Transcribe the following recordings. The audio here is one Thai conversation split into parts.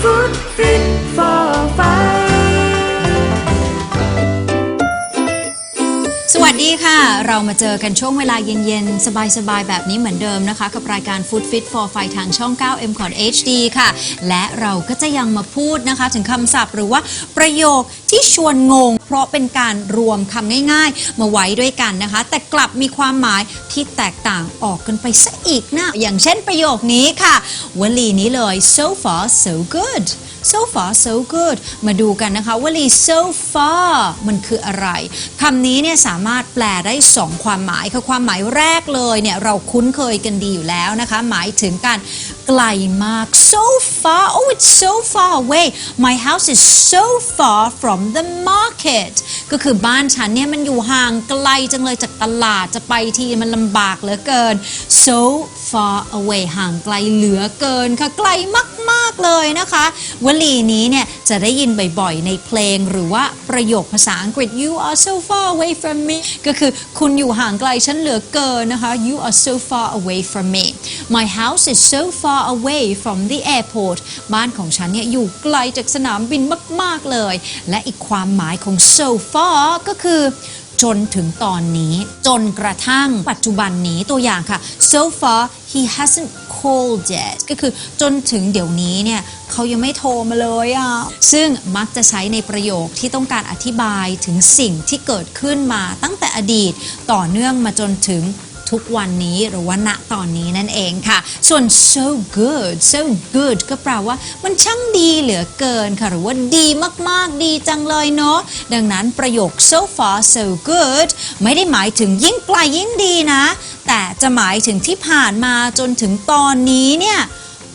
Food ดีค่ะ เรามาเจอกันช่วงเวลาเย็นๆ สบายๆ แบบนี้เหมือนเดิมนะคะ กับรายการ Food Fit for Fight ทางช่อง 9 m c o t HD ค่ะ และเราก็จะยังมาพูดนะคะ ถึงคำศัพท์หรือว่าประโยคที่ชวนงง เพราะเป็นการรวมคำง่ายๆ มาไว้ด้วยกันนะคะ แต่กลับมีความหมายที่แตกต่างออกกันไปซะอีกนะ อย่างเช่นประโยคนี้ค่ะ วลีนี้เลย so far so good so far so good มาดูกันนะคะวลี so far มันคืออะไรคำนี้เนี่ยสามารถแปลได้ 2 ความหมายคือความหมายแรกเลยเนี่ยเราคุ้นเคยกันดีอยู่แล้วนะคะ หมายถึงการไกลมาก so far oh it's so far away my house is so far from the market ก็คือบ้านฉันเนี่ยมันอยู่ห่างไกลจังเลยจากตลาดจะไปทีมันลำบากเหลือเกิน so far away ห่างไกลเหลือเกินค่ะไกลมากๆ เลยนะคะ วลีนี้เนี่ยจะได้ยินบ่อย ๆ ในเพลงหรือว่าประโยคภาษาอังกฤษ you are so far away from me ก็คือคุณอยู่ห่างไกลฉันเหลือเกินนะคะ you are so far away from me my house is so far away from the airport บ้านของฉันเนี่ยอยู่ไกลจากสนามบินมาก ๆ เลย และอีกความหมายของ so far ก็คือ จนถึงตอนนี้ จนกระทั่งปัจจุบันนี้ตัวอย่างค่ะ so far he hasn't called yet ก็คือจนถึงเดี๋ยวนี้เนี่ยเขายังไม่โทรมาเลยอะ ซึ่งมักจะใช้ในประโยคที่ต้องการอธิบายถึงสิ่งที่เกิดขึ้นมาตั้งแต่อดีตต่อเนื่องมาจนถึง ทุกวันนี้หรือว่าณตอนนี้นั่นเองค่ะ ส่วน so good so good ก็แปลว่ามันช่างดีเหลือเกินค่ะ หรือว่าดีมากๆดีจังเลยเนาะดังนั้นประโยค so far so good ไม่ได้หมายถึงยิ่งไกลยิ่งดีนะ แต่จะหมายถึงที่ผ่านมาจนถึงตอนนี้เนี่ย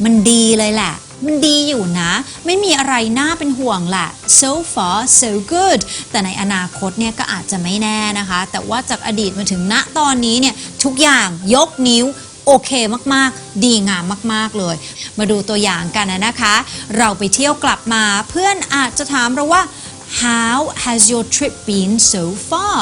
มันดีเลยแหละ มันดีอยู่นะ ไม่มีอะไรน่าเป็นห่วงแหละ so far so good แต่ในอนาคตเนี่ยก็อาจจะไม่แน่นะคะ แต่ว่าจากอดีตมาถึงณตอนนี้เนี่ยทุกอย่างยกนิ้วโอเคมาก ๆ ดีงามมาก ๆ เลย มาดูตัวอย่างกันนะคะ เราไปเที่ยวกลับมาเพื่อนอาจจะถามเราว่า how has your trip been so far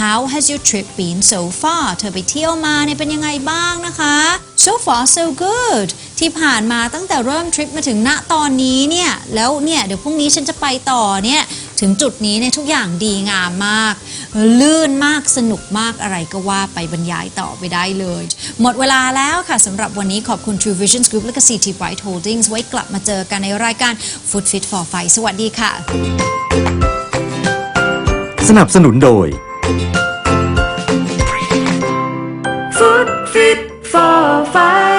How has your trip been so far เธอไปเที่ยวมาเนี่ยเป็นยังไงบ้างนะคะ so far so good ที่ผ่านมาตั้งแต่เริ่มทริปมาถึงณตอนนี้เนี่ย แล้วเนี่ย เดี๋ยวพรุ่งนี้ฉันจะไปต่อเนี่ย ถึงจุดนี้เนี่ยทุกอย่างดีงามมาก ลื่นมากสนุกมากอะไรก็ว่าไปบรรยายต่อไปได้เลย หมดเวลาแล้วค่ะสำหรับวันนี้ขอบคุณ True Vision Group และก็ CT Bright Holdings ไว้กลับมาเจอกันในรายการ Food Fit for Fight สวัสดีค่ะ สนับสนุนโดย Food Fit for Fight